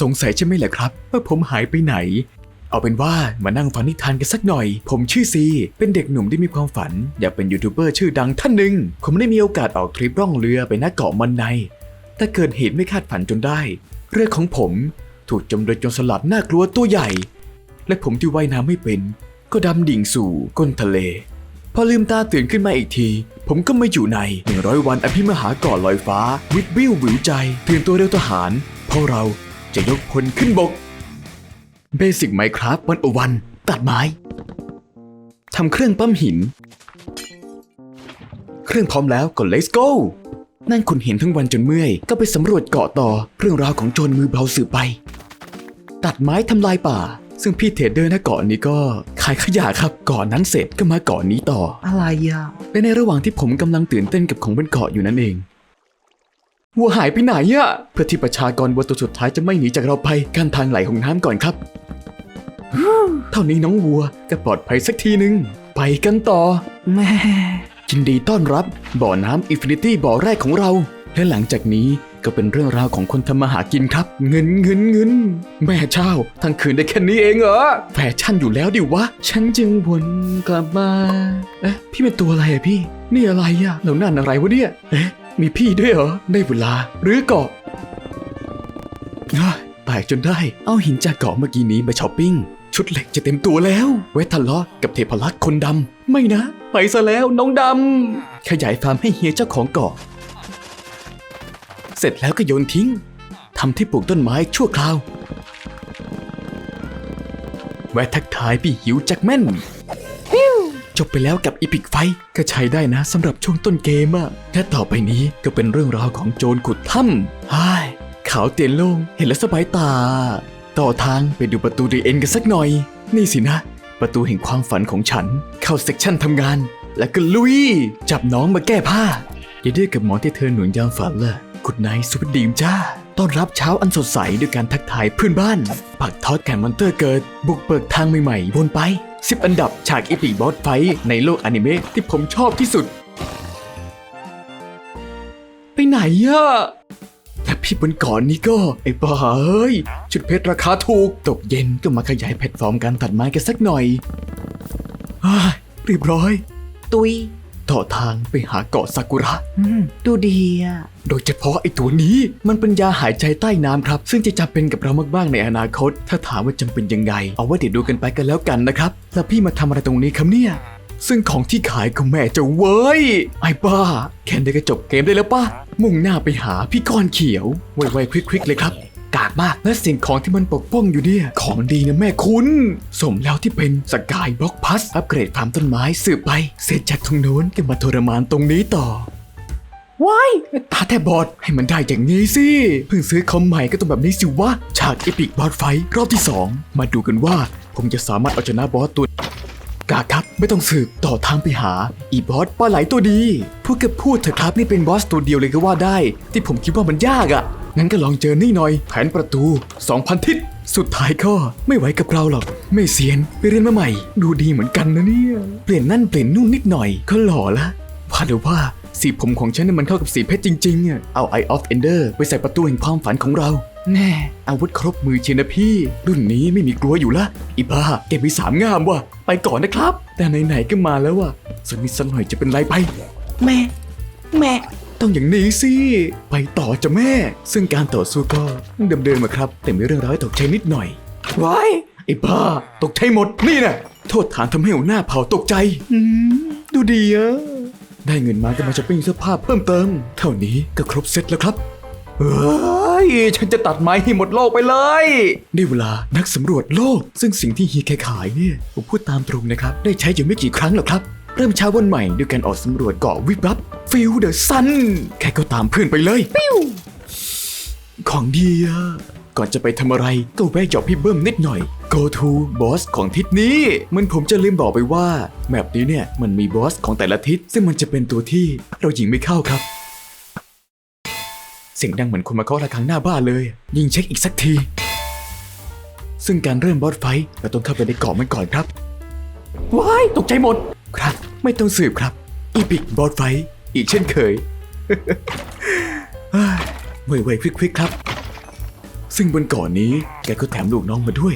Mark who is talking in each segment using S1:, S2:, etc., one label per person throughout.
S1: สงสัยใช่ไหมแหละครับ ว่าผมหายไปไหน เอาเป็นว่ามานั่งฟังนิทานกันสักหน่อย ผมชื่อซี เป็นเด็กหนุ่มที่มีความฝัน อยากเป็นยูทูบเบอร์ชื่อดังท่านหนึ่ง ผมได้มีโอกาสออกทริปร่องเรือไปณเกาะมันใน แต่เกิดเหตุไม่คาดฝันจนได้ เรือของผมถูกจมโดยจรสลัดน่ากลัวตัวใหญ่ และผมที่ว่ายน้ำไม่เป็น ก็ดำดิ่งสู่ก้นทะเล พอลืมตาตื่นขึ้นมาอีกที ผมก็ไม่อยู่ใน 100 วันอภิมหาเก่อลอยฟ้า วิบวิววิวใจ ตื่นตัวเร็วทหาร เพราะเรา จะยกพลขึ้นบก เบสิกไมครับวันโอวันตัดไม้ ทำเครื่องปั๊มหิน เครื่องพร้อมแล้วก็ let's go นั่งขุนหินทั้งวันจนเมื่อย ก็ไปสำรวจเกาะต่อเรื่องราวของโจรมือเบาสืบไป ตัดไม้ทำลายป่า ซึ่งพี่เทรดเดอร์ณเกาะนี้ก็ขายขยะครับเก่อนนั้นเสร็จก็มาเกาะนี้ต่อ
S2: อะไรอะ
S1: และในระหว่างที่ผมกำลังตื่นเต้นกับของบนเกาะอยู่นั่นเอง วัวหายไปไหนอะเพื่อที่ประชากรวัวตัวสุดท้ายจะไม่หนีจากเราไปกันทางไหลของน้ำก่อนครับ เท่านี้น้องวัวก็ปลอดภัยสักทีหนึ่งไปกันต่อ
S2: แม่
S1: ยินดีต้อนรับบ่อน้ำอินฟินิตี้บ่อแรกของเรา และหลังจากนี้ก็เป็นเรื่องราวของคนทำมาหากินครับ เงินเงินเงินแม่เจ้าทั้งคืนได้แค่นี้เองเหรอแฟชั่นอยู่แล้วดิวะ ฉันจึงวนกลับมา เอ๊ะ พี่เป็นตัวอะไรอะพี่ นี่อะไรอะแล้วนั่นอะไรวะเนี่ย เอ๊ะ มีพี่ด้วยเหรอ ได้เวลาหรือเกาะเฮ้ยแตกจนได้ เอาหินจากเกาะเมื่อกี้นี้มาช้อปปิ้ง ชุดเหล็กจะเต็มตัวแล้วไว้ทะเลาะกับเทพลักษ์คนดำ ไม่นะ ไปซะแล้วน้องดำ ขยายฟาร์มให้เฮียเจ้าของเกาะ เสร็จแล้วก็โยนทิ้ง ทำที่ปลูกต้นไม้ชั่วคราว แวะทักทายพี่หิวแจ็คแม่น จบไปแล้วกับอีพิกไฟก็ใช้ได้นะสำหรับช่วงต้นเกมอะและต่อไปนี้ก็เป็นเรื่องราวของโจรขุดถ้ำฮ่ายขาวเตียนโล่งเห็นแล้วสบายตา ต่อทางไปดูประตูดีเอ็นกันสักหน่อย นี่สินะ ประตูแห่งความฝันของฉัน เข้าเซกชันทำงาน แล้วก็ลุย จับน้องมาแก้ผ้าอย่าดื้อกับหมอที่เธอหนุนยามฝันล่ะกุดไนท์สุดดีมจ้าต้อนรับเช้าอันสดใสด้วยการทักทายเพื่อนบ้าน ปักทอดแข่งมอนเตอร์เกิด บุกเปิดทางใหม่ๆวนไป 10 อันดับฉากอีพิบอสไฟท์ในโลกอนิเมะที่ผมชอบที่สุด ไปไหนอะและพี่บนก่อนนี่ก็ ไอ้บ้าเอ้ย ชุดเพชรราคาถูก ตกเย็นก็มาขยายแพลตฟอร์มการตัดไม้กันสักหน่อยอ้ายเรียบร้อย
S2: ตุย
S1: ต่อทางไปหาเกาะซากุระ
S2: อืมดูดีอะ
S1: โดยเฉพาะไอ้ตัวนี้มันเป็นยาหายใจใต้น้ำครับ ซึ่งจะจำเป็นกับเรามากๆในอนาคต ถ้าถามว่าจำเป็นยังไง เอาไว้เดี๋ยวดูกันไปกันแล้วกันนะครับ แล้วพี่มาทำอะไรตรงนี้ครับเนี่ย ซึ่งของที่ขายก็แม่เจะเว้ย ไอ้บ้า แค่ได้ก็จบเกมได้แล้วป่ะ มุ่งหน้าไปหาพี่ก้อนเขียว ไวๆคลิกๆเลยครับ กากมาก และสิ่งของที่มันปกป้องอยู่เนี่ย ของดีนะแม่คุณ สมแล้วที่เป็นสกายบล็อกพัสอัปเกรดฟาร์มต้นไม้สืบไป เสร็จจากตรงโน้นก็มาทรมานตรงนี้ต่อว้ายตาแทบบอดให้มันได้อย่างนี้สิ เพิ่งซื้อคอมใหม่ก็ต้องแบบนี้สิวะ ฉากอีพิกบอสไฟรอบที่ 2 มาดูกันว่า ผมจะสามารถเอาชนะบอสตัว กาครับไม่ต้องสืบต่อทางไปหา อีบอสปลาไหลตัวดี พูดกับพูดเถอะครับนี่เป็นบอสตัวเดียวเลยก็ว่าได้ ที่ผมคิดว่ามันยากอะ่ะ งั้นก็ลองเจอนี่หน่อย แผนประตู 2,000 ทิศ สุดท้ายก็ไม่ไหวกับเราหรอก ไม่เสียนไปเรียนมาใหม่ ดูดีเหมือนกันนะเนี่ย เปลี่ยนนั่นเปลี่ยนนู่นนิดหน่อยก็หล่อละว่าเดี๋ยวว่าสีผมของฉันเนี่ยมันเข้ากับสีเพชรจริงๆอะเอา Eye of Ender ไปใส่ประตูแห่งความฝันของเรา แน่ อาวุธครบมือเชียนะพี่ รุ่นนี้ไม่มีกลัวอยู่ละ อีบ้าแกมีสามงามว่ะ ไปก่อนนะครับ แต่ไหนๆก็มาแล้วว่ะสักนิดสักหน่อยจะเป็นไรไป
S2: แม่ แม่
S1: ต้องอย่างนี้สิ ไปต่อจะแม่ ซึ่งการต่อสู้ก็เดิมๆอะครับ แต่มีเรื่องร้ายตกใจนิดหน่อย
S2: ว้าย
S1: ไอ้บ้า ตกใจหมดนี่นะโทษฐานทำให้หัวหน้าเผาตกใจ
S2: อืม
S1: ดูดีอะได้เงินมาก็มาช้อปปิ้งเสื้อผ้าเพิ่มเติม เท่านี้ก็ครบเซตแล้วครับเฮ้ย ฉันจะตัดไม้ให้หมดโลกไปเลยได้เวลานักสำรวจโลก ซึ่งสิ่งที่เฮียแกขายเนี่ย ผมพูดตามตรงนะครับ ได้ใช้อยู่ไม่กี่ครั้งหรอกครับ เริ่มเช้าวันใหม่ด้วยการออกสำรวจเกาะวิบวับฟิลเดอะซันแค่ก็ตามเพื่อนไปเลย ของดีอะก่อนจะไปทำอะไรก็แวะหยอกพี่เบิ้มนิดหน่อย go to boss ของทิศนี้เหมันผมจะลืมบอกไปว่าแมปนี้เนี่ยมันมีบอสของแต่ละทิศซึ่งมันจะเป็นตัวที่เรายิงไม่เข้าครับ เสียงดังเหมือนคนมาเคาะระฆังหน้าบ้านเลย ยิงเช็คอีกสักที ซึ่งการเริ่มบอสไฟท์เราต้องเข้าไปในเกาะมันก่อนครับว้ายตกใจหมด ครับ ไม่ต้องสืบครับ อีพิกบอสไฟอีกเช่นเคยเฮ้ยไวๆควิกๆครับ ซึ่งบนเกาะนี้แกก็แถมลูกน้องมาด้วย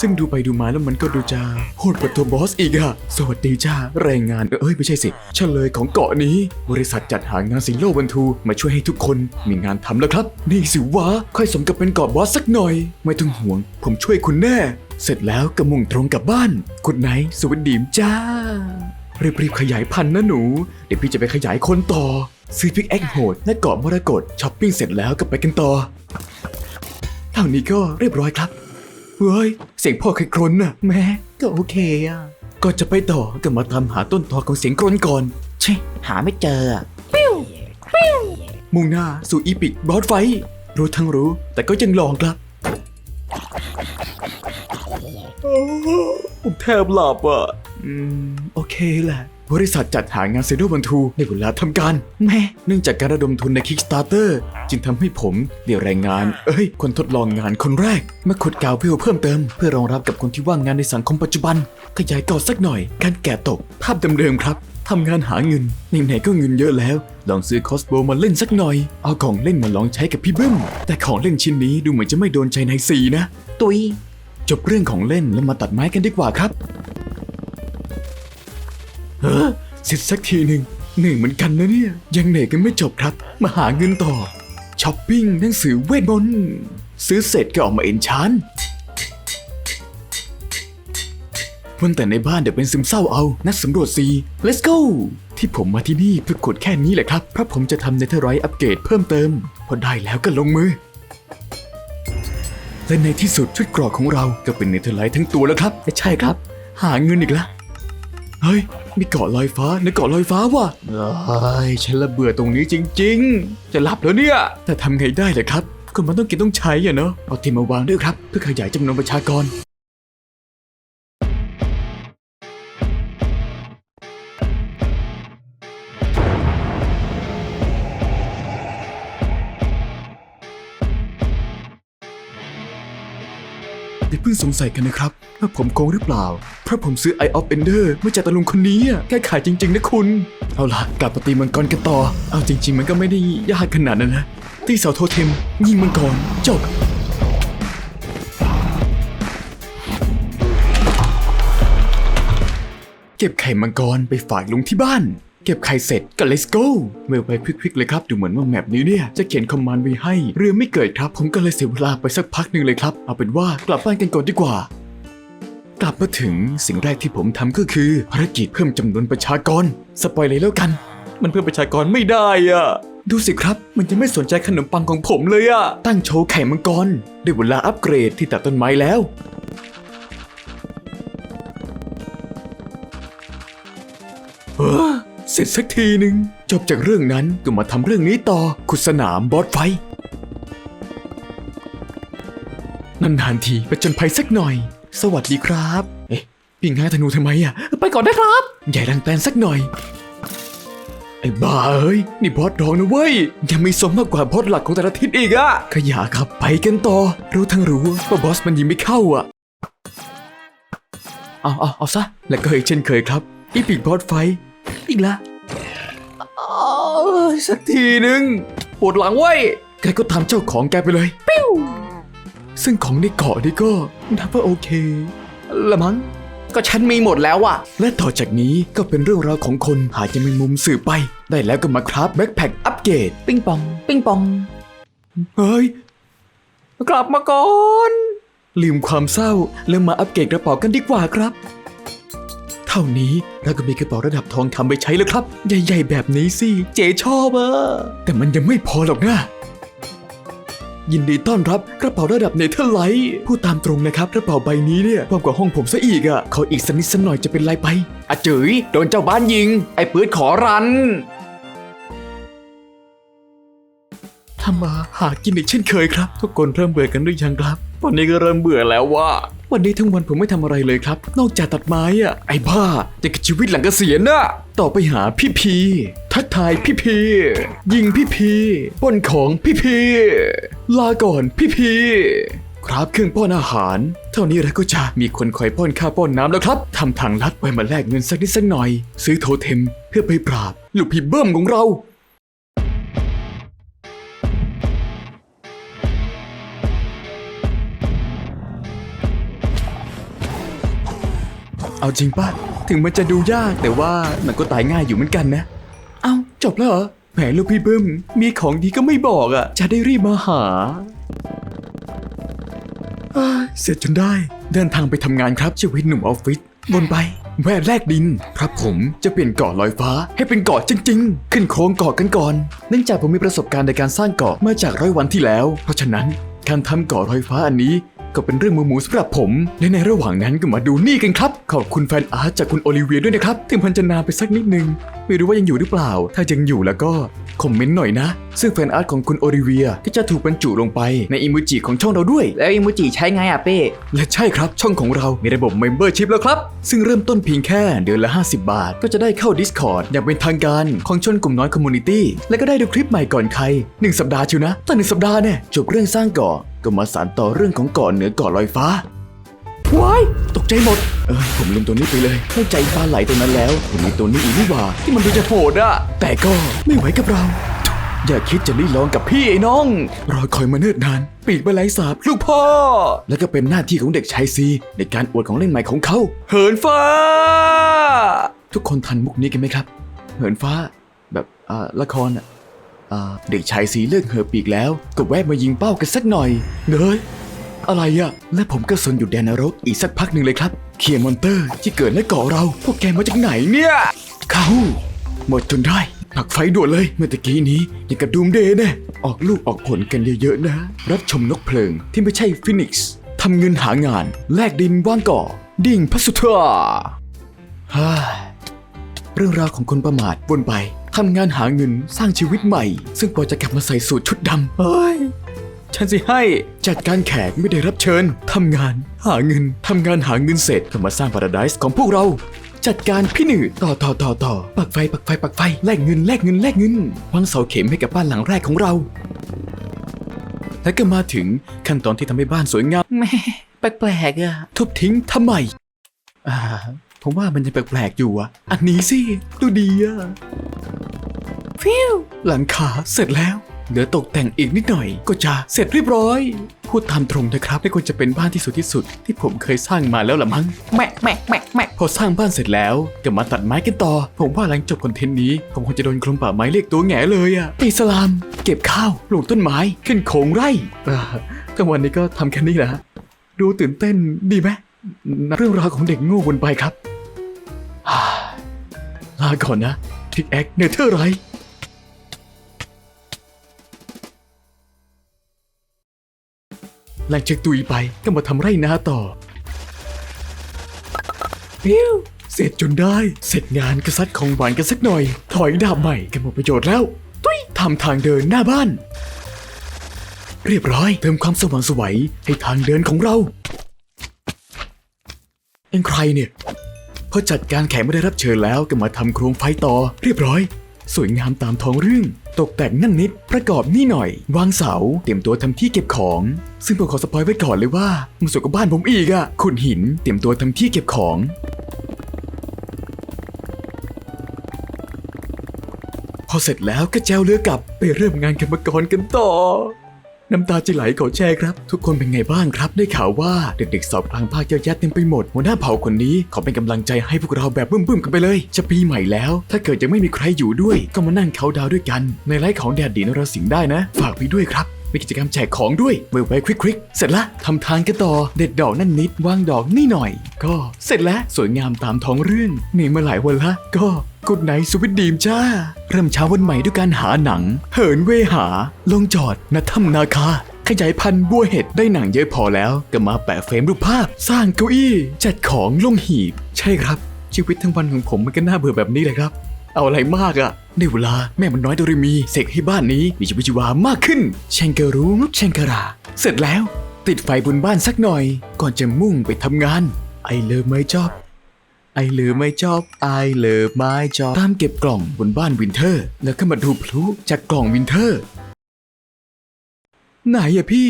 S1: ซึ่งดูไปดูมาแล้วมันก็ดูจะโหดกว่าตัวบอสอีกอะสวัสดีจ้าแรงงานเอ้ยไม่ใช่สิเฉลยของเกาะนี้ บริษัทจัดหางานสิงโลบันทูมาช่วยให้ทุกคนมีงานทำแล้วครับ นี่สิวะค่อยสมกับเป็นเกาะบอสสักหน่อย ไม่ต้องห่วง ผมช่วยคุณแน่ เสร็จแล้วก็มุ่งตรงกลับบ้านคุณไหนท์สวัสดีจ้า รีบๆขยายพันธุ์นะหนู เดี๋ยวพี่จะไปขยายคนต่อ ซื้อพิกแอคโหดและเกาะมรกตช้อปปิ้งเสร็จแล้วก็ไปกันต่อ เท่านี้ก็เรียบร้อยครับ เฮ้ย เสียงพ่อใครกรนน่ะ
S2: แม่ก็โอเคอะ
S1: ก่อนจะไปต่อก็มาตามหาต้นตอของเสียงกรนก่อน
S2: ใช่ หาไม่เจออะ
S1: มุ่งหน้าสู่อีพิกบรอดไฟท์รู้ทั้งรู้แต่ก็ยังลองครับ ผมแทบหลับอะ อืม โอเคแหละ บริษัทจัดหางานเซโนบันทูในเวลาทำการ
S2: แม่
S1: เนื่องจากการระดมทุนใน Kickstarter จึงทำให้ผมเรียกแรงงาน เอ้ย คนทดลองงานคนแรก มาขุดกาวเวลเพิ่มเติม เพื่อรองรับกับคนที่ว่างงานในสังคมปัจจุบัน ขยายก่อสักหน่อย การแกะตก ภาพเดิมๆครับทำงานหาเงินไหนๆก็เงินเยอะแล้ว ลองซื้อคอสโบมาเล่นสักหน่อย เอาของเล่นมาลองใช้กับพี่เบิ้มแต่ของเล่นชิ้นนี้ดูเหมือนจะไม่โดนใจนายสีนะ
S2: ตุย
S1: จบเรื่องของเล่นแล้วมาตัดไม้กันดีกว่าครับเฮ้อเสร็จสักทีหนึ่งเหนื่อยเหมือนกันนะเนี่ย ยังเหนื่อยกันไม่จบครับ มาหาเงินต่อช้อปปิ้งหนังสือเวทมนต์ซื้อเสร็จก็ออกมาเอ็นชานวันแต่ในบ้านเดี๋ยวเป็นซึมเศร้าเอา นักสำรวจซี let's go ที่ผมมาที่นี่เพื่อขุดแค่นี้แหละครับ เพราะผมจะทำเนเธอร์ไรท์อัปเกรดเพิ่มเติม พอได้แล้วก็ลงมือ และในที่สุดชุดเกรอกของเราก็เป็นเนเธอร์ไลท์ทั้งตัวแล้วครับใช่ครับ หาเงินอีกแล้วเฮ้ยมีเกาะลอยฟ้าในเกาะลอยฟ้าว่ะเฮ้ยฉันละเบื่อตรงนี้จริง ๆ จะรับแล้วเนี่ย แต่ทำไงได้เลยครับก็มันต้องกินต้องใช้อะเนาะเอาทีมมาวางด้วยครับ เพื่อขยายจำนวนประชากร สงสัยกันนะครับว่าผมโกงหรือเปล่า เพราะผมซื้อ Eye of Ender มาจากตาลุงคนนี้อะแก้ขายจริง ๆ นะคุณ เอาล่ะกลับปฏิมังกรกันต่อ เอาจริง ๆ มันก็ไม่ได้ยากขนาดนั้นนะที่เสาโทเทม ยิงมังกรจบเก็บไข่มังกรไปฝากลุงที่บ้าน เก็บไข่เสร็จก็ let's go เวลไปพลิกๆเลยครับ ดูเหมือนว่าแมปนี้เนี่ย จะเขียนคอมมานด์ไว้ให้ เรื่องไม่เกิดครับ ผมก็เลยเสียเวลาไปสักพักหนึ่งเลยครับ เอาเป็นว่ากลับบ้านกันก่อนดีกว่า กลับมาถึงสิ่งแรกที่ผมทำก็คือภารกิจเพิ่มจำนวนประชากร สปอยเลยแล้วกัน มันเพิ่มประชากรไม่ได้อะดูสิครับ มันจะไม่สนใจขนมปังของผมเลยอะตั้งโชว์ไข่มังกรได้เวลาอัปเกรดที่ตัดต้นไม้แล้วเออ เสร็จสักทีหนึ่งจบจากเรื่องนั้นก็มาทำเรื่องนี้ต่อขุดสนามบอสไฟท์นานๆทีไปจนภัยสักหน่อย สวัสดีครับ เอ๊ะปิงห้าธนูทำไมอะ ไปก่อนได้ครับ ใหญ่รังแตนสักหน่อย ไอ้บ้าเอ้ย นี่บอสรองนะเว้ย ยังมีสมมากกว่าบอสหลักของแต่ละทิศอีกอะขยะครับไปกันต่อ รู้ทั้งรู้ว่าบอสมันยิงไม่เข้าอะ เอาเอาเอาซะ แล้วก็อีกเช่นเคยครับ อีพิกบอสไฟ อีกละอ้าวสักทีหนึ่งปวดหลังเว้ย แกก็ทำเจ้าของแกไปเลย ปิ้ว ซึ่งของในเกาะนี่ก็นับว่าโอเค ละมั้ง
S2: ก็ฉันมีหมดแล้วอะ
S1: และต่อจากนี้ก็เป็นเรื่องราวของคนหาจะมีมุมสื่อไป ได้แล้วก็มาครับแบ็คแพ็คอัปเกรด
S2: ปิ้งปอง ปิ้งปอง
S1: เฮ้ย
S2: กลับมาก่อน
S1: ลืมความเศร้าแล้วมาอัปเกรดกระเป๋ากันดีกว่าครับเท่านี้เราก็มีกระเป๋าระดับทองคำไปใช้แล้วครับ ใหญ่ๆแบบนี้สิ เจ๊ชอบอะแต่มันยังไม่พอหรอกนะยินดีต้อนรับกระเป๋าระดับเนเธอร์ไลท์พูดตามตรงนะครับกระเป๋าใบนี้เนี่ยกว้างกว่าห้องผมซะอีกอะขออีกสักนิดสักหน่อยจะเป็นไรไป
S2: อาจืยโดนเจ้าบ้านยิง ไอ้ปืดขอรัน
S1: ทำมาหากินอีกเช่นเคยครับ ทุกคนเริ่มเบื่อกันหรือยังครับวันนี้ก็เริ่มเบื่อแล้วว่า วันนี้ทั้งวันผมไม่ทำอะไรเลยครับ นอกจากตัดไม้อะไอ้บ้าแต่กับชีวิตหลังเกษียณน่ะต่อไปหาพี่พีทักทายพี่พียิงพี่พีป้นของพี่พีลาก่อนพี่พีครับเครื่องป้อนอาหาร เท่านี้เราก็จะมีคนคอยป้อนข้าวป้อนน้ำแล้วครับทำทางลัดไว้มาแลกเงินสักนิดสักหน่อย ซื้อโทเทมเพื่อไปปราบลูกพี่เบิ้มของเรา เอาจริงป่ะ ถึงมันจะดูยากแต่ว่ามันก็ตายง่ายอยู่เหมือนกันนะ เอ้าจบแล้วเหรอแหมลูกพี่บึ้ม มีของดีก็ไม่บอกอะ่ะ จะได้รีบมาหาอ้ายเสร็จจนได้ เดินทางไปทำงานครับชีวิตหนุ่มออฟฟิศบนไป แวะแลกดิน ครับผมจะเปลี่ยนเกาะลอยฟ้า ให้เป็นเกาะจริง ๆ ขึ้นโครงเกาะกันก่อน เนื่องจากผมมีประสบการณ์ในการสร้างเกาะมาจากร้อยวันที่แล้ว เพราะฉะนั้นการทำเกาะลอยฟ้าอันนี้ ก็เป็นเรื่องมือหมูสำหรับผม และในระหว่างนั้นก็มาดูนี่กันครับ ขอบคุณแฟนอาร์ตจากคุณโอลิเวียด้วยนะครับ ถึงพันจะนานไปสักนิดนึง ไม่รู้ว่ายังอยู่หรือเปล่า ถ้ายังอยู่แล้วก็คอมเมนต์หน่อยนะ ซึ่งแฟนอาร์ตของคุณโอลิเวียก็จะถูกบรรจุลงไปในอิมูจิของช่องเราด้วย
S2: แล้วอิมูจิใช้ไงอะเป้
S1: และใช่ครับช่องของเรา มีระบบ Membership แล้วครับ ซึ่งเริ่มต้นเพียงแค่เดือนละ 50 บาท ก็จะได้เข้า Discord อย่างเป็นทางการของชนกลุ่มน้อยคอมมูนิตี้และก็ได้ดูคลิปใหม่ก่อนใคร 1 สัปดาห์ชิวนะตั้งหนึ่งสัปดาห์เนี่ยจบเรื่องสร้างเกาะ ก็มาสานต่อเรื่องของเกาะเหนือเกาะลอยฟ้าว้ายตกใจหมด เอ้ยผมลืมตัวนี้ไปเลยเข้าใจปลาไหลตัวนั้นแล้วผมมีตัวนี้อีกนี่หว่า ที่มันดูจะโหดอะแต่ก็ไม่ไหวกับเรา อย่าคิดจะรีลองกับพี่ไอ้น้อง รอคอยมาเนิ่นนาน ปีกบะไลสาบลูกพ่อ แล้วก็เป็นหน้าที่ของเด็กชายซี ในการอวดของเล่นใหม่ของเขา เหินฟ้า ทุกคนทันมุกนี้กันไหมครับ เหินฟ้า แบบอ่าละครอะ อ่าเด็กชายซีเลิกเหินปีกแล้ว ก็แวะมายิงเป้ากันสักหน่อยเฮ้ยอะไรอะและผมก็สนอยู่แดนนรกอีกสักพักหนึ่งเลยครับ เคียมอนเตอร์ที่เกิดในเกาะเรา พวกแกมาจากไหนเนี่ย เขาหมดจนได้ผักไฟด่วนเลยเมื่อตะกี้นี้ยังกระดูมเดย์แน่ออกลูกออกผลกันเยอะๆนะ รับชมนกเพลิงที่ไม่ใช่ฟินิกซ์ทำเงินหางาน แลกดินว่างก่อดิ่งพระสุธาฮ่าเรื่องราวของคนประมาทวนไป ทำงานหาเงินสร้างชีวิตใหม่ ซึ่งพอจะกลับมาใส่สูตรชุดดำเฮ้ยฉันสิให้ จัดการแขกไม่ได้รับเชิญทำงาน หาเงินทำงานหาเงินเสร็จก็มาสร้างพาราไดส์ของพวกเรา จัดการพี่หนือต่อต่อต่อต่อปักไฟปักไฟปักไฟแลกเงินแลกเงินแลกเงินวางเสาเข็มให้กับบ้านหลังแรกของเรา และก็มาถึงขั้นตอนที่ทำให้บ้านสวยงาม
S2: แม่แปลกๆอะ
S1: ทุบทิ้งทำไมอ่า ผมว่ามันยังแปลกๆอยู่อะอันนี้สิ ดูดีอะฟิวหลังคาเสร็จแล้ว เหลือตกแต่งอีกนิดหน่อย ก็จะเสร็จเรียบร้อย พูดตามตรงนะครับนี่ควรจะเป็นบ้านที่สวยที่สุด ที่ผมเคยสร้างมาแล้วละมั้ง
S2: แม่แม่แม่แม่
S1: พอสร้างบ้านเสร็จแล้วก็มาตัดไม้กันต่อ ผมว่าหลังจบคอนเทนต์นี้ ผมคงจะโดนกรมป่าไม้เรียกตัวแง่เลยอะตีสลาม เก็บข้าวปลูกต้นไม้ขึ้นโขงไร่อ่ากลางวันนี้ก็ทำแค่นี้แหละฮะดูตื่นเต้นดีไหมเรื่องราวของเด็กโง่วนไปครับฮ่า ลาก่อนนะทิกแอคเนเธอร์ไรท์หลังจากตุยไปก็มาทำไร่นาต่อพิวเสร็จจนได้ เสร็จงานกษัตริย์ของหวานกันสักหน่อย ถอยดาบใหม่กันหมดประโยชน์แล้ว ตุ้ยทำทางเดินหน้าบ้าน เรียบร้อย เติมความสว่างไสวยให้ทางเดินของเรา เอ็งใครเนี่ย พอจัดการแขกไม่ได้รับเชิญแล้วก็มาทำโครงไฟต่อ เรียบร้อย สวยงามตามท้องเรื่อง ตกแต่งนั่นนิด ประกอบนี่หน่อย วางเสา เตรียมตัวทำที่เก็บของ ซึ่งผมขอสปอยไว้ก่อนเลยว่ามันสวยกว่าบ้านผมอีกอะขุดหิน เตรียมตัวทำที่เก็บของพอเสร็จแล้วก็แจวเรือกลับไปเริ่มงานกรรมกรกันต่อ น้ำตาจะไหลขอแชร์ครับ ทุกคนเป็นไงบ้างครับ ได้ข่าวว่าเด็กๆสอบกลางภาคเยอะแยะเต็มไปหมดหัวหน้าเผ่าคนนี้ขอเป็นกำลังใจให้พวกเราแบบบึ้มๆกันไปเลย จะปีใหม่แล้ว ถ้าเกิดยังไม่มีใครอยู่ด้วย ก็มานั่งเขาดาวด้วยกัน ในไลฟ์ของแดดดีนรสิงห์ได้นะ ฝากไว้ด้วยครับมีกิจกรรมแจกของด้วยไวๆควิกๆ เสร็จละทำทานกันต่อ เด็ดดอกนั่นนิดวางดอกนี่หน่อย ก็เสร็จแล้วสวยงามตามท้องเรื่องเหนี่อยมาหลายวันละก็ กุดไนสวิตดีมจ้า เริ่มเช้าวันใหม่ด้วยการหาหนัง เหินเวหา ลงจอดณถ้ำนาคา ขยายพันธุ์บัวเห็ดได้หนังเยอะพอแล้ว ก็มาแปะเฟรมรูปภาพ สร้างเก้าอี้ จัดของลงหีบ ใช่ครับ ชีวิตทั้งวันของผมมันก็น่าเบื่อแบบนี้เลยครับ เอาอะไรมากอะในเวลาแม่มันน้อยโดเรมีเสกให้บ้านนี้มีชีวิตชีวามากขึ้นเชงเกอรูเชงกอรา เสร็จแล้ว ติดไฟบนบ้านสักหน่อย ก่อนจะมุ่งไปทำงานไอเลิฟไม่จอบ ไอหรือไม่ชอบไอเลิฟไม่จอบตามเก็บกล่องบนบ้านวินเทอร์ แล้วก็มาดูพลุจากกล่องวินเทอร์ ไหนอะพี่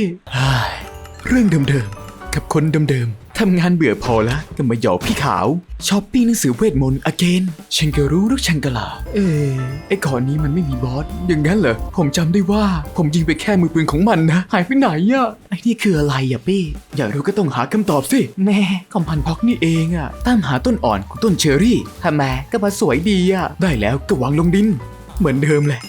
S1: เรื่องเดิมๆกับคนเดิมๆ ทำงานเบื่อพอแล้วก็มาหยอกพี่ขาวช้อปปิ้งหนังสือเวทมนต์อเกนฉันก็รู้รึชังกะลา เอ๊ะไอ้ขอนี้มันไม่มีบอสอย่างนั้นเหรอผมจำได้ว่าผมยิงไปแค่มือปืนของมันนะ หายไปไหนอะไอ้นี่คืออะไรอะปี้อยากรู้ก็ต้องหาคำตอบสิแม่คอมพันพ็อกนี่เองอะตามหาต้นอ่อนของต้นเชอรี่ทำไมก็มาสวยดีอะได้แล้วก็วางลงดิน เหมือนเดิมแหละ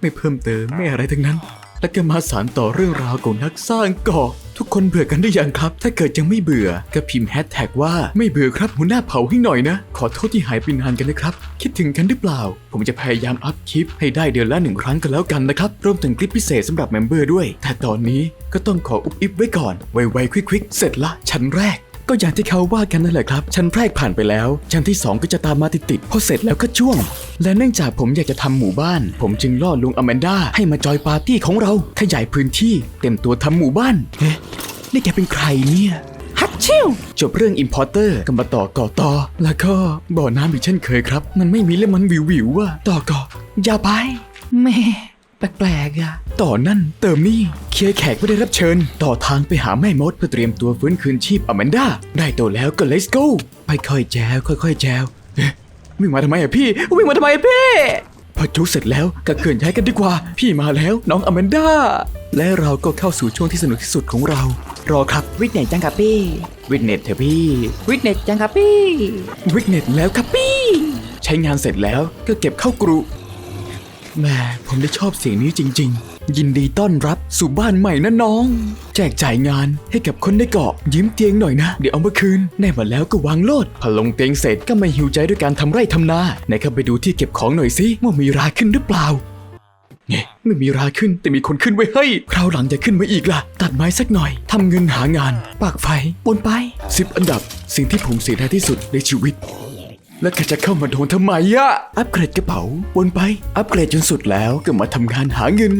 S1: ไม่เพิ่มเติมไม่อะไรทั้งนั้น และก็มาสารต่อเรื่องราวของนักสร้างเกาะทุกคนเบื่อกันได้ยังครับ ถ้าเกิดยังไม่เบื่อ ก็พิมพ์แฮชแท็กว่าไม่เบื่อครับหัวหน้าเผาให้หน่อยนะ ขอโทษที่หายไปนานกันนะครับ คิดถึงกันหรือเปล่า ผมจะพยายามอัพคลิปให้ได้เดือนละหนึ่งครั้งกันแล้วกันนะครับ รวมถึงคลิปพิเศษสำหรับเมมเบอร์ด้วย แต่ตอนนี้ก็ต้องขออุบอิบไว้ก่อน ไวๆควิกๆ เสร็จละชั้นแรก ก็อย่างที่เขาว่ากันนั่นแหละครับ ชั้นแรกผ่านไปแล้ว ชั้นที่ 2 ก็จะตามมาติดๆพอเสร็จแล้วก็ช่วง และเนื่องจากผมอยากจะทำหมู่บ้าน ผมจึงล่อลุงอแมนดาให้มาจอยปาร์ตี้ของเราขยายพื้นที่เต็มตัวทำหมู่บ้านเอ๊ะนี่แกเป็นใครเนี่ยฮัตชิวจบเรื่อง Importer ก็มาต่อก่อต่อ แล้วก็บ่อน้ำอีกเช่นเคยครับ มันไม่มีแล้วมันวิววิวๆอะต่อก่ออย่าไปแม่ แปลกๆอะต่อนั่นเติมนี่เคลียร์แขกไม่ได้รับเชิญ ต่อทางไปหาแม่มดเพื่อเตรียมตัวฟื้นคืนชีพอแมนดาได้ตัวแล้วก็ let's go ไปค่อยๆแจวค่อยๆแจวเอ๊ะวิ่งมาทำไมอะพี่วิ่งมาทำไมอะพี่ พอจุเสร็จแล้วก็เคลื่อนย้ายกันดีกว่า พี่มาแล้วน้องอแมนดาและเราก็เข้าสู่ช่วงที่สนุกที่สุดของเรา รอครับ
S2: วิทเนตจังกับพี่
S1: วิทเนตเถอะพี่
S2: วิทเนตจังกับพี่
S1: วิกเน็ตแล้วครับพี่ ใช้งานเสร็จแล้วก็เก็บเข้ากรุ แหม่ผมได้ชอบเสียงนี้จริง ๆ ยินดีต้อนรับสู่บ้านใหม่นะน้อง แจกจ่ายงานให้กับคนในเกาะยิ้มเตียงหน่อยนะ เดี๋ยวเอามาคืนแน่มาแล้วก็วางโลดพอลงเตียงเสร็จก็มาหิวใจด้วยการทำไร่ทำนาไหนเข้าไปดูที่เก็บของหน่อยสิว่ามีราขึ้นหรือเปล่าเนี่ยไม่มีราขึ้นแต่มีคนขึ้นไว้ให้คราวหลังจะขึ้นมาอีกล่ะ ตัดไม้สักหน่อยทำเงินหางาน ปากไฟบนไปสิบอันดับ สิ่งที่ผมเสียดายที่สุดในชีวิต แล้วแกจะเข้ามาโดนทำไมอะอัปเกรดกระเป๋าวนไป อัปเกรดจนสุดแล้วก็มาทำงานหาเงิน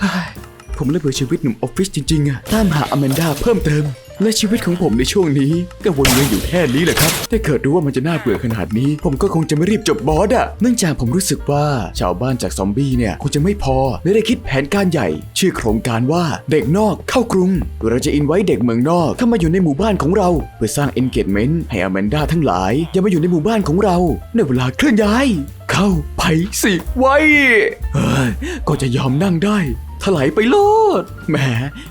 S1: เฮ้ยผมเลยเบื่อชีวิตหนุ่มออฟฟิศจริงๆอะตามหาอแมนดาเพิ่มเติม และชีวิตของผมในช่วงนี้ก็วนเวียนอยู่แค่นี้แหละครับ ถ้าเกิดรู้ว่ามันจะน่าเบื่อขนาดนี้ ผมก็คงจะไม่รีบจบบอสอะเนื่องจากผมรู้สึกว่าชาวบ้านจากซอมบี้เนี่ยคงจะไม่พอเลยได้คิดแผนการใหญ่ ชื่อโครงการว่าเด็กนอกเข้ากรุง เราจะอินไว้เด็กเมืองนอกเข้ามาอยู่ในหมู่บ้านของเรา เพื่อสร้าง engagement ให้อแมนดาทั้งหลายอย่ามาอยู่ในหมู่บ้านของเรา ในเวลาเคลื่อนย้าย เข้าไปสิไว้ก็จะยอมนั่งได้ ถลายไปโลดแหม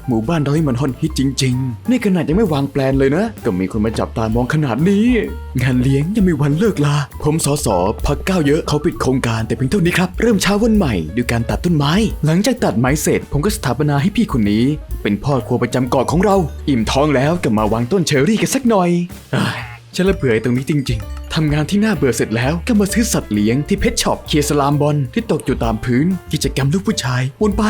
S1: หมู่บ้านเรานี่มันฮอตฮิตจริง ๆ นี่ขนาดยังไม่วางแปลนเลยนะ ก็มีคนมาจับตามองขนาดนี้ งานเลี้ยงยังมีวันเลิกลา ผมสอสอพักก้าวเยอะเขาปิดโครงการแต่เพียงเท่านี้ครับ เริ่มเช้าวันใหม่ด้วยการตัดต้นไม้ หลังจากตัดไม้เสร็จ ผมก็สถาปนาให้พี่คนนี้ เป็นพ่อครัวประจำเกาะของเรา อิ่มท้องแล้วก็มาวางต้นเชอรี่กันสักหน่อยฉันละเบื่อตรงนี้จริง ๆทำงานที่น่าเบื่อเสร็จแล้วก็มาซื้อสัตว์เลี้ยงที่เพชรช็อปเคียร์สลามบอลที่ตกอยู่ตามพื้น กิจกรรมลูกผู้ชายวนไป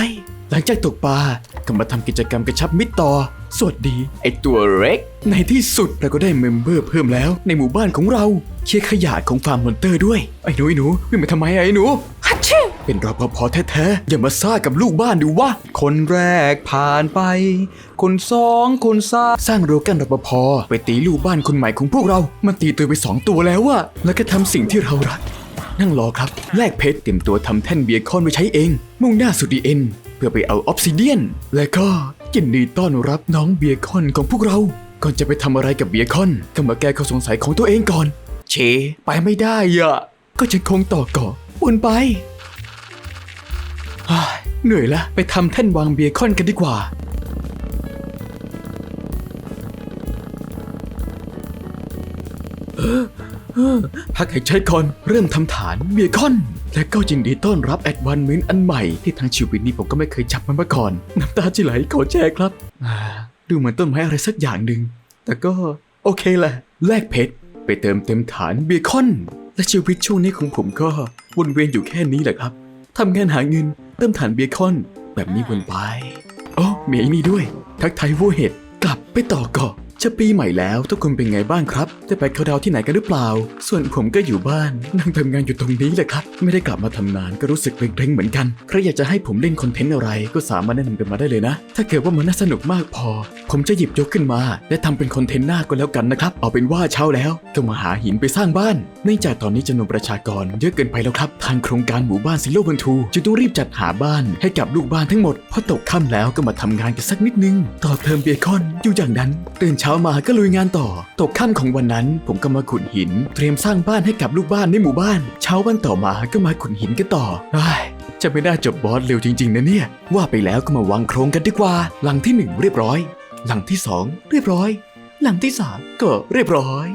S1: หลังจากตกปลาก็มาทำกิจกรรมกระชับมิตรต่อ สวัสดี ไอตัวเล็ก ในที่สุดเราก็ได้เมมเบอร์เพิ่มแล้วในหมู่บ้านของเราเคลียร์ขยะของฟาร์มมอนเตอร์ด้วย ไอ้หนูไอ้หนูวิ่งมาทำไมไอ้หนู ฮัชชิวเป็นรปภแท้ๆ อย่ามาซ่ากับลูกบ้านดูวะ คนแรกผ่านไป คนสองคนสามสร้างโรกันรปภไปตีลูกบ้านคนใหม่ของพวกเรา มันตีตัวไปสองตัวแล้วอะแล้วก็ทำสิ่งที่เรารัก นั่งรอครับ แลกเพชรเตรียมตัวทำแท่นเบียร์คอนไว้ใช้เอง มุ่งหน้าสู่ดีเอ็นเพื่อไปเอาออฟซิเดียน และก็ยินดีต้อนรับน้องเบียคอนของพวกเรา ก่อนจะไปทำอะไรกับเบียคอนก็มาแก้ข้อสงสัยของตัวเองก่อน เช ไปไม่ได้อะก็จะคงต่อก่อวนไปเหนื่อยละ ไปทำแท่นวางเบียคอนกันดีกว่าพักหายใจก่อนเริ่มทำฐานเบียคอน และก็ยินดีต้อนรับแอดวานเมนต์อันใหม่ที่ทางชีวิตนี้ผมก็ไม่เคยจับมันมาก่อน น้ำตาจะไหลขอแชร์ครับอ่าดูเหมือนต้นไม้อะไรสักอย่างหนึ่ง แต่ก็โอเคแหละ แลกเพชรไปเติมเต็มฐานเบียคอน และชีวิตช่วงนี้ของผมก็วนเวียนอยู่แค่นี้แหละครับทำงานหาเงินเติมฐานเบียคอน แบบนี้วนไปโอ้มีไอ้นี่ด้วย ทักไทายวัวเห็ดกลับไปต่อเกาะ จะปีใหม่แล้วทุกคนเป็นไงบ้างครับได้ไปเขาดาวน์ที่ไหนกันหรือเปล่า ส่วนผมก็อยู่บ้าน นั่งทำงานอยู่ตรงนี้แหละครับ ไม่ได้กลับมาทำงานก็รู้สึกเกรงๆเหมือนกัน ใครอยากจะให้ผมเล่นคอนเทนต์อะไร ก็สามารถแนะนำกันมาได้เลยนะ ถ้าเกิดว่ามันน่าสนุกมากพอ ผมจะหยิบยกขึ้นมา และทำเป็นคอนเทนต์หน้าก็แล้วกันนะครับ เอาเป็นว่าเช้าแล้วก็มาหาหินไปสร้างบ้านเนื่องจากตอนนี้จำนวนประชากรเยอะเกินไปแล้วครับ ทางโครงการหมู่บ้านซิโลบันทูจะต้องรีบจัดหาบ้านให้กับลูกบ้านทั้งหมดพอตกค่ำแล้วก็มาทำงานกันสักนิดนึงต่อเติมเบคอนอยู่อย่างนั้นตื่นเช้ามาก็ลุยงานต่อ ตกค่ำของวันนั้น ผมก็มาขุดหิน เตรียมสร้างบ้านให้กับลูกบ้านในหมู่บ้าน เช้าวันต่อมาก็มาขุดหินกันต่อไอ้จะไม่ได้จบบอสเร็วจริงๆนะเนี่ย ว่าไปแล้วก็มาวางโครงกันดีกว่า หลังที่หนึ่งเรียบร้อย หลังที่สองเรียบร้อย หลังที่สามก็เรียบร้อย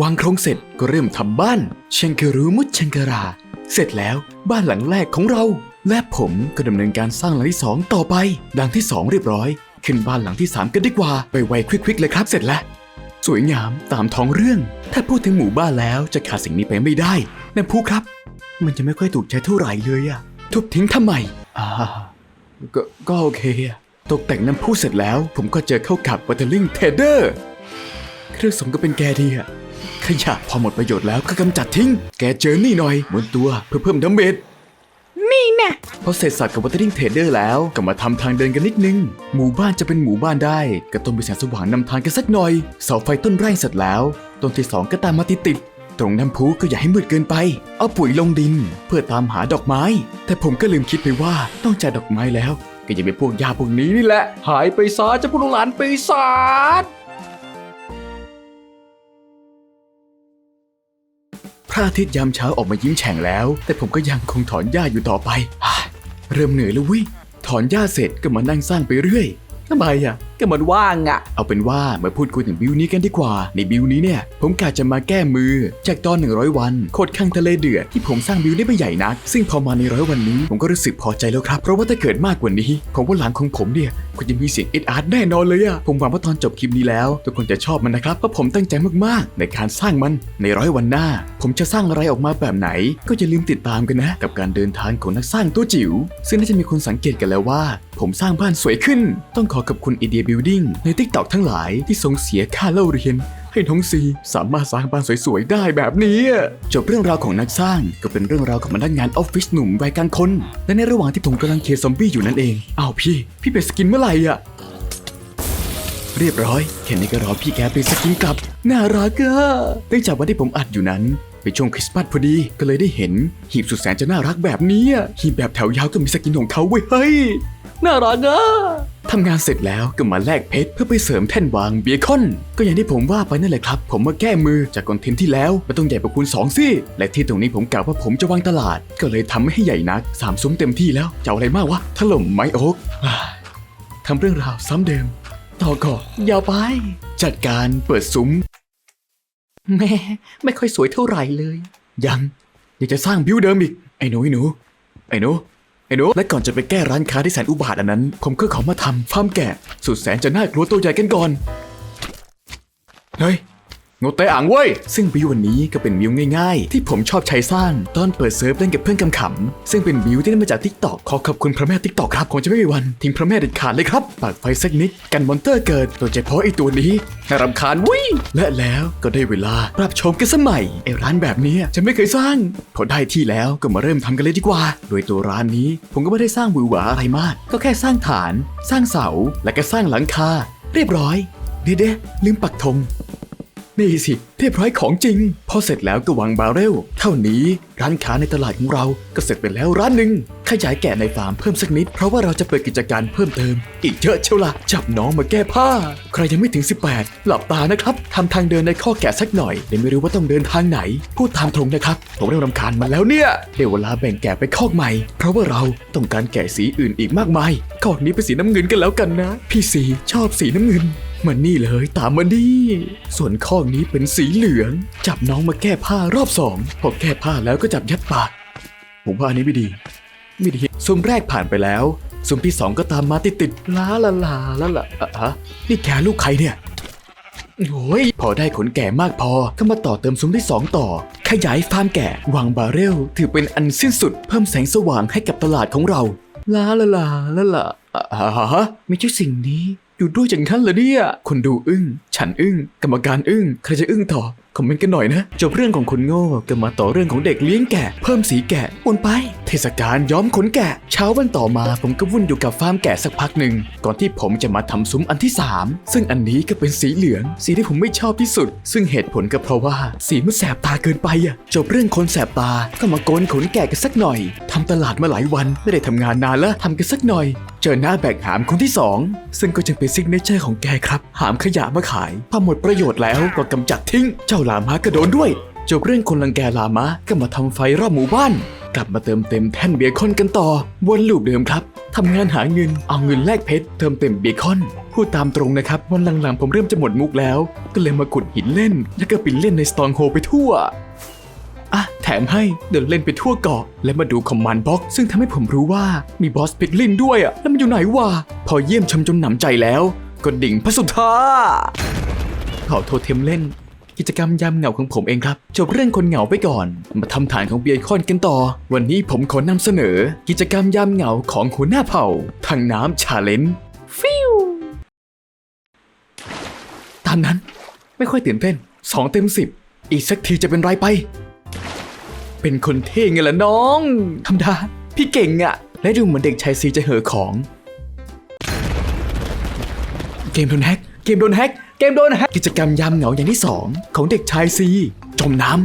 S1: วางโครงเสร็จก็เริ่มทำบ้านเชงกรูมุดเชงกรา เสร็จแล้วบ้านหลังแรกของเรา และผมก็ดำเนินการสร้างหลังที่สองต่อไป หลังที่สองเรียบร้อย ขึ้นบ้านหลังที่สามกันดีกว่าไปไวๆควิกๆเลยครับเสร็จแล้ว สวยงามตามท้องเรื่อง ถ้าพูดถึงหมู่บ้านแล้วจะขาดสิ่งนี้ไปไม่ได้น้ำพุครับ มันจะไม่ค่อยถูกใจเท่าไหร่เลยอะทุบทิ้งทำไมอ่าก็ก็โอเคอะตกแต่งน้ำพุเสร็จแล้ว ผมก็เจอเข้ากับวัตเตอร์ลิงเทเดอร์เครื่องสมก็เป็นแกดีอะขยะพอหมดประโยชน์แล้วก็กำจัดทิ้ง แกเจอนี่หน่อยหมุนตัวเพื่อเพิ่มดาเมจ
S3: นี่แน่
S1: พอเสร็จสับกับวัตเตอร์ลิงเทเดอร์แล้วก็มาทำทางเดินกันนิดนึง หมู่บ้านจะเป็นหมู่บ้านได้ก็ต้องมีแสงสว่างนำทางกันสักหน่อย เสาไฟต้นแรกเสร็จแล้ว ต้นที่สองก็ตามมาติดติดตรงน้ำพุก็อย่าให้มืดเกินไป เอาปุ๋ยลงดิน เพื่อตามหาดอกไม้ แต่ผมก็ลืมคิดไปว่าต้องจากดอกไม้แล้ว ก็ยังเป็นพวกยาพวกนี้นี่แหละ หายไปซะจะพวกหลานปีศาจ พระอาทิตย์ยามเช้าออกมายิ้มแฉ่งแล้ว แต่ผมก็ยังคงถอนหญ้าอยู่ต่อไป เริ่มเหนื่อยแล้ววิถอนหญ้าเสร็จก็มานั่งสร้างไปเรื่อยทำไมอะ
S3: ก็มันว่างอะ
S1: เอาเป็นว่ามาพูดคุยถึงบิวนี้กันดีกว่า ในบิวนี้เนี่ย ผมกะจะมาแก้มือ จากตอน 100 วันโคตรข้างทะเลเดือดที่ผมสร้างบิวได้ไม่ใหญ่นัก ซึ่งพอมาในร้อยวันนี้ผมก็รู้สึกพอใจแล้วครับ เพราะว่าถ้าเกิดมากกว่านี้ผมว่าหลังของผมเนี่ยก็จะมีเสียงเอ็ดอาร์ตแน่นอนเลยอะผมหวังว่าตอนจบคลิปนี้แล้ว ทุกคนจะชอบมันนะครับเพราะผมตั้งใจมากๆ ในการสร้างมันในร้อยวันหน้า ผมจะสร้างอะไรออกมาแบบไหน ก็อย่าลืมติดตามกันนะ กับการเดินทางของนักสร้างตัวจิ๋วซึ่งน่าจะมีคนสังเกตกันแล้วว่า ผมสร้างบ้านสวยขึ้น ต้องขอขอบคุณไอเดียบิลดิ้งในทิกตอกทั้งหลายที่ส่งเสียค่าเล่าเรียน ให้น้องซีสามารถสร้างบ้านสวยๆ ได้แบบนี้ จบเรื่องราวของนักสร้างก็เป็นเรื่องราวของพนักงานออฟฟิศหนุ่มวัยกลางคน และในระหว่างที่ผมกำลังเคลียร์ซอมบี้อยู่นั่นเองอ้าวพี่ พี่เป็นสกินเมื่อไหร่อะเรียบร้อยแค่นี้ก็รอพี่แกเป็นสกินกลับ น่ารักอะเนื่องจากวันที่ผมอัดอยู่นั้นเป็นช่วงคริสต์มาสพอดีก็เลยได้เห็นหีบสุดแสนจะน่ารักแบบนี้หีบแบบแถวยาวก็มีสกินของเขาเว้ยเฮ้ย น่ารักอะทำงานเสร็จแล้วก็มาแลกเพชรเพื่อไปเสริมแท่นวางเบียคอน ก็อย่างที่ผมว่าไปนั่นแหละครับ ผมมาแก้มือจากคอนเทนต์ที่แล้วมันต้องใหญ่กว่าคูณ2สิและที่ตรงนี้ผมกะว่าผมจะวางตลาด ก็เลยทำไม่ให้ใหญ่นักสามซุ้มเต็มที่แล้วจะเอาอะไรมากวะถล่มไม้โอ๊กอ่าทำเรื่องราวซ้ำเดิม ต่อก่อยาวไป จัดการเปิดซุ้ม
S3: แม่ไม่ค่อยสวยเท่าไหร่เลย
S1: ยังอยากจะสร้างบิวเดิมอีกไอ้หนูไอ้หนูไอ้หนู ไอ้หนูและก่อนจะไปแก้ร้านค้าที่แสนอุบาทอันนั้น ผมก็ขอมาทำฟาร์มแกะ สุดแสนจะน่ากลัวตัวใหญ่กันก่อน เฮ้ย งดเตะอ่างเว้ย ซึ่งบิววันนี้ก็เป็นบิวง่ายๆ ที่ผมชอบใช้สร้างตอนเปิดเซิร์ฟเล่นกับเพื่อนขำๆซึ่งเป็นบิวที่ได้มาจากทิกตอกขอขอบคุณพระแม่ทิกตอกครับผมจะไม่มีวันทิ้งพระแม่เด็ดขาดเลยครับปากไฟสักนิดกันมอนเตอร์เกิดโดยเฉพาะไอตัวนี้น่ารำคาญวิและแล้วก็ได้เวลาปรับชมกันสมัยไอร้านแบบนี้จะไม่เคยสร้างพอได้ที่แล้วก็มาเริ่มทำกันเลยดีกว่า โดยตัวร้านนี้ผมก็ไม่ได้สร้างวือหวาอะไรมาก ก็แค่สร้างฐาน สร้างเสาและก็สร้างหลังคา เรียบร้อยเดี๋ยวๆลืมปักธง นี่สิเรียบร้อยของจริง พอเสร็จแล้วก็วางบาเรล เท่านี้ร้านค้าในตลาดของเราก็เสร็จไปแล้วร้านหนึ่งขยายแกะในฟาร์มเพิ่มสักนิด เพราะว่าเราจะเปิดกิจการเพิ่มเติม อีกเยอะเชียวละจับน้องมาแก้ผ้า ใครยังไม่ถึง 18 หลับตานะครับทำทางเดินในข้อแกะสักหน่อยแต่ไม่รู้ว่าต้องเดินทางไหน พูดตามตรงนะครับ ผมเริ่มรำคาญมันแล้วเนี่ยเดี๋ยวเวลาแบ่งแกะไปคอกใหม่ เพราะว่าเราต้องการแกะสีอื่นอีกมากมายคอกนี้เป็นสีน้ำเงินกันแล้วกันนะ พี่สีชอบสีน้ำเงิน มันนี่เลยตามมานี่ส่วนข้อนี้เป็นสีเหลือง จับน้องมาแก้ผ้ารอบสองพอแก้ผ้าแล้วก็จับยัดปาก ผมว่าอันนี้ไม่ดี ไม่ดีซุมแรกผ่านไปแล้วซุมที่สองก็ตามมาติดติดๆลาลาลาลาลาอะฮะนี่แกลูกใครเนี่ยโอ้ยพอได้ขนแก่มากพอก็มาต่อเติมซุ้มที่สองต่อ ขยายฟาร์มแก่วางบาเรลถือเป็นอันสิ้นสุด เพิ่มแสงสว่างให้กับตลาดของเราลาลาลาลาลาอ่าฮะไม่ใช่สิ่งนี้ อยู่ด้วยจังขั้นเหรอเนี่ย คนดูอึ้ง ฉันอึ้ง กรรมการอึ้ง ใครจะอึ้งต่อ คอมเมนต์กันหน่อยนะ จบเรื่องของคนโง่ก็มาต่อเรื่องของเด็กเลี้ยงแกะ เพิ่มสีแกะวนไป เทศกาลย้อมขนแกะ เช้าวันต่อมาผมก็วุ่นอยู่กับฟาร์มแกะสักพักหนึ่ง ก่อนที่ผมจะมาทำซุ้มอันที่ 3 ซึ่งอันนี้ก็เป็นสีเหลือง สีที่ผมไม่ชอบที่สุด ซึ่งเหตุผลก็เพราะว่าสีมันแสบตาเกินไปอะจบเรื่องคนแสบตา ก็มาโกนขนแกะกันสักหน่อยทำตลาดมาหลายวันไม่ได้ทำงานนานแล้วทำกันสักหน่อยเจอหน้าแบกหามคนที่สองซึ่งก็จึงเป็นซิกเนเจอร์ของแกครับ หามขยะมาขายพอหมดประโยชน์แล้วก็กำจัดทิ้ง เจ้าลามาก็โดนด้วย จบเรื่องคนรังแกลามาก็มาทำไฟรอบหมู่บ้าน กลับมาเติมเต็มแท่นเบคอนกันต่อ วนลูปเดิมครับทำงานหาเงินเอาเงินแลกเพชรเติมเต็มเบคอน พูดตามตรงนะครับ วันหลังๆผมเริ่มจะหมดมุกแล้ว ก็เลยมาขุดหินเล่น แล้วก็ปินเล่นในสตองโฮไปทั่วอะแถมให้เดินเล่นไปทั่วเกาะ และมาดูคอมมานด์บ็อกซึ่งทำให้ผมรู้ว่ามีบอสพิกลินด้วยอะแล้วมันอยู่ไหนวะพอเยี่ยมชมจนหนำใจแล้ว ก็ดิ่งพระสุธาขอโทษเทมเล่น กิจกรรมยามเหงาของผมเองครับ จบเรื่องคนเหงาไปก่อน มาทำฐานของเบียร์คอนกันต่อ วันนี้ผมขอนำเสนอ กิจกรรมยามเหงาของหัวหน้าเผ่าทางน้ำชาเลนจ์ฟิวตามนั้นไม่ค่อยตื่นเต้นสองเต็มสิบอีกสักทีจะเป็นไรไป เป็นคนเท่ไงล่ะน้องธรรมดาพี่เก่งอะและดูเหมือนเด็กชายซีจะเห่อของ เกมโดนแฮกเกมโดนแฮก เกมโดนแฮกกิจกรรมยามเหงาอย่างที่สองของเด็กชายซีจมน้ำ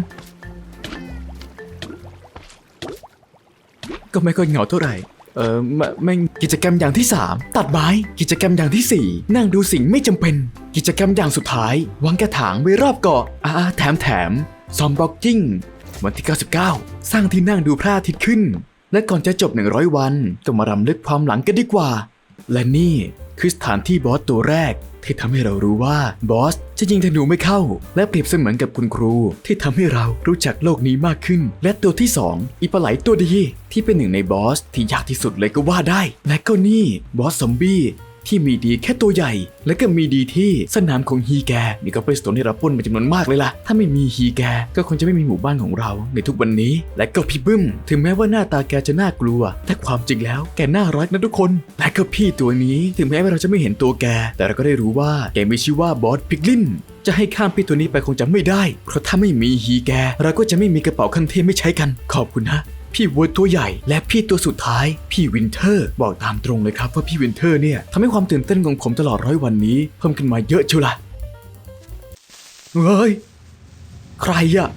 S1: ก็ไม่ค่อยเหงาเท่าไหร่ เออไม่ไม่กิจกรรมอย่างที่ 3 ตัดไม้ กิจกรรมอย่างทีสี่4 นั่งดูสิ่งไม่จำเป็น กิจกรรมอย่างสุดท้ายวางกระถางไว้รอบเกาะอ่าแถมแถมซอมบ็อกกิ้งวันที่ 99 สร้างที่นั่งดูพระอาทิตย์ขึ้น และก่อนจะจบ 100 วัน ก็มารำลึกความหลังกันดีกว่า และนี่คือสถานที่บอสตัวแรก ที่ทำให้เรารู้ว่าบอสจะยิงธนูไม่เข้า และเปรียบเสมือนกับคุณครู ที่ทำให้เรารู้จักโลกนี้มากขึ้น และตัวที่ 2 อีปลาไหลตัวดี ที่เป็นหนึ่งในบอสที่ยากที่สุดเลยก็ว่าได้ และก็นี่บอสซอมบี้ ที่มีดีแค่ตัวใหญ่ และก็มีดีที่สนามของฮีแกนี่ก็เป็นสโตนที่เราปล้นเป็นจำนวนมากเลยล่ะ ถ้าไม่มีฮีแกก็คงจะไม่มีหมู่บ้านของเราในทุกวันนี้ และก็พี่บึ้ม ถึงแม้ว่าหน้าตาแกจะน่ากลัว แต่ความจริงแล้วแกน่ารักนะทุกคน และก็พี่ตัวนี้ถึงแม้ว่าเราจะไม่เห็นตัวแก แต่เราก็ได้รู้ว่าแกมีชื่อว่าบอสพิกลินจะให้ข้ามพี่ตัวนี้ไปคงจะไม่ได้ เพราะถ้าไม่มีฮีแก เราก็จะไม่มีกระเป๋าคันเทพไม่ใช้กัน ขอบคุณนะ พี่วูดตัวใหญ่ และพี่ตัวสุดท้าย พี่วินเทอร์ บอกตามตรงเลยครับว่าพี่วินเทอร์เนี่ยทำให้ความตื่นเต้นของผมตลอดร้อยวันนี้ เพิ่มขึ้นมาเยอะเชียวละเฮ้ย ใครอะ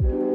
S1: Thank you.